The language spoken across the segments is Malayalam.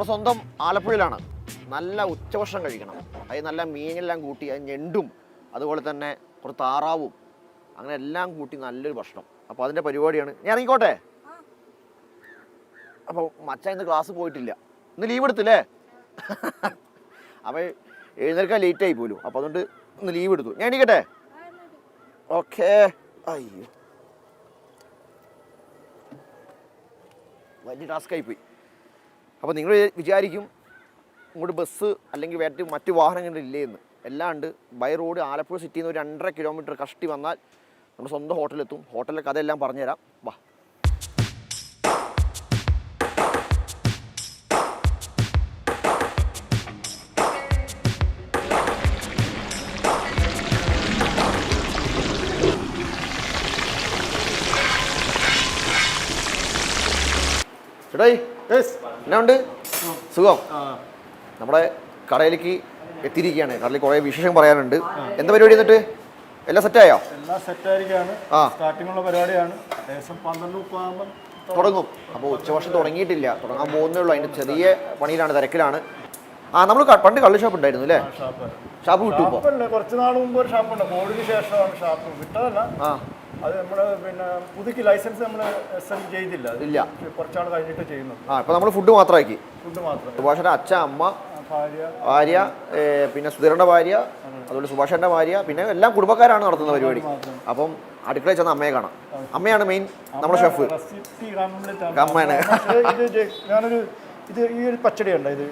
നമ്മുടെ സ്വന്തം ആലപ്പുഴയിലാണ്. നല്ല ഉച്ചഭക്ഷണം കഴിക്കണം. അത് നല്ല മീനെല്ലാം കൂട്ടി അത് ഞെണ്ടും അതുപോലെ തന്നെ കുറച്ച് താറാവും അങ്ങനെ എല്ലാം കൂട്ടി നല്ലൊരു ഭക്ഷണം. അപ്പോൾ അതിന്റെ പരിപാടിയാണ്. ഞാൻ ഇറങ്ങിക്കോട്ടെ? അപ്പോൾ മച്ച ഇന്ന് ക്ലാസ് പോയിട്ടില്ല. ഇന്ന് ലീവ് എടുത്തില്ലേ? അപ്പോൾ എഴുന്നേൽക്കാൻ ലേറ്റ് ആയി പോലും. അപ്പോൾ അതുകൊണ്ട് ഇന്ന് ലീവ് എടുത്തു. ഞാൻ എണീക്കട്ടെ? ഓക്കേ. അയ്യോ. വലിയ ടാസ്ക് പോയി. അപ്പോൾ നിങ്ങൾ വിചാരിക്കും ഇങ്ങോട്ട് ബസ് അല്ലെങ്കിൽ വേറെ മറ്റു വാഹനങ്ങളില്ലേ എന്ന് അല്ലാണ്ട് ബൈ റോഡ് ആലപ്പുഴ സിറ്റിയിൽ നിന്ന് ഒരു രണ്ടര കിലോമീറ്റർ കഷ്ടി വന്നാൽ നമ്മുടെ സ്വന്തം ഹോട്ടലെത്തും ഹോട്ടലിലെ കഥയെല്ലാം പറഞ്ഞുതരാം. വാ. ചേട്ടായി എന്നാ ഉണ്ട്? സുഖം. നമ്മുടെ കടയിലേക്ക് എത്തിയിരിക്കുകയാണ്. കടയിൽ കുറേ വിശേഷം പറയാനുണ്ട്. എന്താ പരിപാടി എന്നിട്ട്? എല്ലാം സെറ്റായോ എല്ലാം സെറ്റായിരിക്കാണ് ആ. സ്റ്റാർട്ടിങ്ങുള്ള പരിപാടിയാണ്. ഏകദേശം പന്ത്രണ്ട് മുപ്പാകുമ്പം തുടങ്ങും. അപ്പോൾ ഉച്ചവർഷം തുടങ്ങിയിട്ടില്ല. തുടങ്ങാൻ പോകുന്നേ ഉള്ളൂ. അതിന്റെ ചെറിയ പണിയിലാണ് തിരക്കിലാണ്. ആ നമ്മൾ പണ്ട് കള്ള് ഷോപ്പ് ഉണ്ടായിരുന്നു അല്ലേ? ഷാപ്പ് ഷാപ്പ് വിട്ടു കുറച്ച് നാൾ മുമ്പ് ഒരു ഷാപ്പുണ്ട് കോവിഡിന് ശേഷമാണ് ഷാപ്പ് വിട്ടതല്ല. ആ. അത് നമ്മൾ പിന്നെ പുതുക്കി ലൈസൻസ് നമ്മൾ എസ് ചെയ്തില്ല. ഇല്ല. കുറച്ചാൾ കഴിഞ്ഞിട്ട് ചെയ്യുന്നു. ആ ഇപ്പൊ നമ്മൾ ഫുഡ് മാത്രമാക്കി. ഫുഡ് മാത്രം. സുഭാഷന്റെ അച്ഛൻ അമ്മ ഭാര്യ. ഭാര്യ പിന്നെ സുധീറിന്റെ ഭാര്യ അതുപോലെ സുഭാഷന്റെ ഭാര്യ പിന്നെ എല്ലാം കുടുംബക്കാരാണ് നടത്തുന്ന പരിപാടി. അപ്പം അടുക്കളയിൽ ചെന്ന അമ്മയെ കാണാം. അമ്മയാണ് മെയിൻ നമ്മുടെ ഷെഫ് അമ്മയാണ്. ഞാനൊരു ഇത് ഈ ഒരു പച്ചടി ഉണ്ടായത്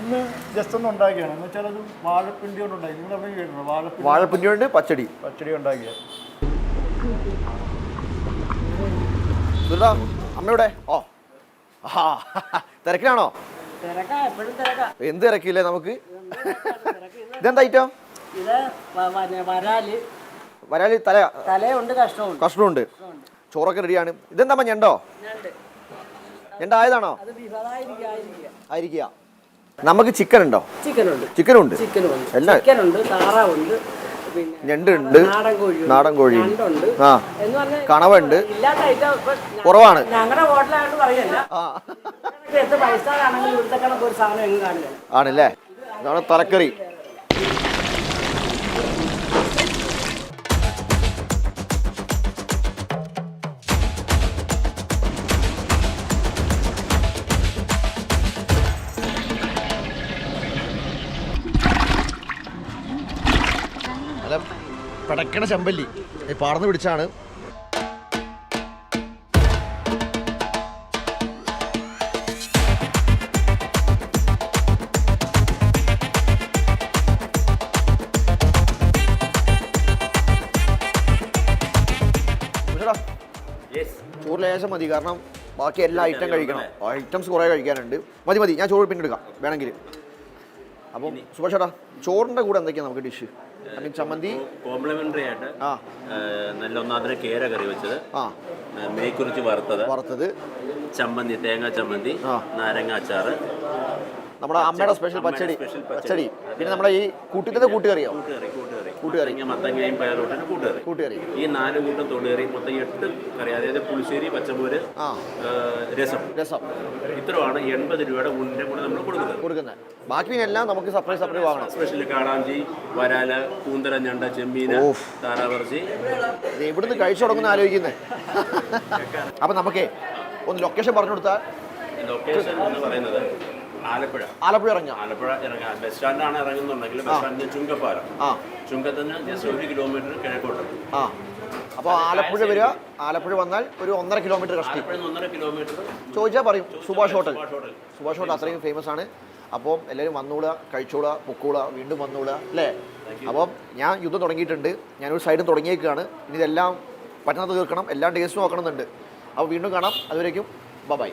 ഇന്ന് ജസ്റ്റ് ഒന്ന് ഉണ്ടാക്കിയാണ്. എന്ന് വെച്ചാൽ അത് വാഴപ്പിണ്ടി കൊണ്ട് ഉണ്ടാക്കി നിങ്ങൾ വാഴപ്പിണ്ടി. വാഴപ്പിണ്ടി കൊണ്ട് പച്ചടി. പച്ചടി ഉണ്ടാക്കിയ. സുധീറാ അമ്മയുടെ? ഓ. ആ തിരക്കിലാണോ? എന്ത് തിരക്കില്ലേ നമുക്ക്? ഇതെന്താ ഐറ്റം വരാലി. തല തലയുണ്ട് കഷ്ണമുണ്ട്. കഷ്ണമുണ്ട്. ചോറൊക്കെ റെഡിയാണ് ഇതെന്താ ഞണ്ടോ? ഞണ്ട. വിഫലായിരിക്കാതിരിക്കുക ആയിരിക്കുക. നമുക്ക് ചിക്കൻ ഉണ്ടോ? ചിക്കൻ ഉണ്ട്. ചിക്കനുണ്ട് ചിക്കനുണ്ട് എല്ലാം ചിക്കനുണ്ട് താറാവുണ്ട് പിന്നെ ഞണ്ടുണ്ട് നാടൻ കോഴി നാടൻ കോഴി ഞണ്ടുണ്ട്. ആ കണവുണ്ട് കുറവാണ്. ആണല്ലേ? തലക്കറി. പറയല്ല പടക്കണ ചെമ്പല്ലി. ഈ പാടന്ന് പിടിച്ചാണ്. ചോറ് ലേശം മതി. കാരണം ബാക്കി എല്ലാ ഐറ്റം കഴിക്കണം. ഐറ്റംസ് കുറേ കഴിക്കാനുണ്ട്. മതി മതി. ഞാൻ ചോറ് പിന്നെടുക്കാം. വേണമെങ്കിൽ. അപ്പം സുഭാഷേട്ടാ ചോറിന്റെ കൂടെ എന്തൊക്കെയാണ് നമുക്ക് ഡിഷ്? ചമ്മന്തി? കോംപ്ലിമെന്ററി ആയിട്ട് ആ. നല്ല ഒന്നാതിര കേര കറി വെച്ചത്. ആ. ആ, മേക്കുറിച്ച് വറുത്തത്. വറുത്തത്. ചമ്മന്തി തേങ്ങ ചമ്മന്തി നാരങ്ങ അച്ചാറ്. നമ്മുടെ അമ്മയുടെ സ്പെഷ്യൽ പച്ചടി. പച്ചടി. പിന്നെ നമ്മുടെ ഈ കൂട്ടിന്റെ കൂട്ടുകറിയോ? കൂട്ടുകറി കൂട്ടുകറി. കൂട്ടുകറി. മത്തങ്ങ മത്തങ്ങയും പയറോട്ടിന് കൂട്ടുകറി. കൂട്ടുകറി. ഈ നാല് കൂട്ടം തൊടുകറി മൊത്തം എട്ട് കറി അതായത് പുളിശ്ശേരി പച്ചമൂര് രസം. രസം. ഇത്രയാണ് എൺപത് രൂപയുടെ ഊണിന്റെ കൂടെ നമ്മൾ കൊടുക്കുന്നത്. കൊടുക്കുന്നത്. ബാക്കി എല്ലാം നമുക്ക് സെപ്പറേറ്റ് സെപ്പറേറ്റ് വാങ്ങണം. സ്പെഷ്യൽ കാടാഞ്ചി വരാല കൂന്തര ഞണ്ട ചെമ്മീന്. താറാവർച്ചി. ഇത് എവിടുന്ന് കഴിച്ചു തുടങ്ങുന്ന ആലോചിക്കുന്നത് അപ്പൊ നമുക്കേ ഒന്ന് ലൊക്കേഷൻ പറഞ്ഞു കൊടുത്താൽ ലൊക്കേഷൻ എന്ന് പറയുന്നത് ആലപ്പുഴ. ആലപ്പുഴ ഇറങ്ങാം ആലപ്പുഴ ഇറങ്ങാം ബസ് സ്റ്റാൻഡാണ് ഇറങ്ങുന്നുണ്ടെങ്കിൽ ബസ് സ്റ്റാൻഡിന് ചുങ്കപ്പാലം. ആ. ചുങ്കത്തിന് ജസ്റ്റ് ഒരു കിലോമീറ്റർ കിഴക്കോട്ട് ആ. അപ്പോൾ ആലപ്പുഴ വരിക. ആലപ്പുഴ വന്നാൽ ഒരു ഒന്നര കിലോമീറ്റർ കഷ്ടം. ഒന്നര കിലോമീറ്റർ ചോദിച്ചാൽ പറയും സുഭാഷ് ഹോട്ടൽ. സുഭാഷ് ഹോട്ടൽ. അത്രയും ഫേമസ് ആണ്. അപ്പം എല്ലാവരും വന്നൂടുക കഴിച്ചോളുക പൊക്കൂടുക വീണ്ടും വന്നൂടുക അല്ലേ? അപ്പം ഞാൻ യുദ്ധം തുടങ്ങിയിട്ടുണ്ട്. ഞാനൊരു സൈഡും തുടങ്ങിയേക്കാണ്. ഇനി ഇതെല്ലാം പറ്റുന്നത് തീർക്കണം. എല്ലാം ടേസ്റ്റും നോക്കണമെന്നുണ്ട് അപ്പോൾ വീണ്ടും കാണാം. അതുവരേക്കും. ബൈ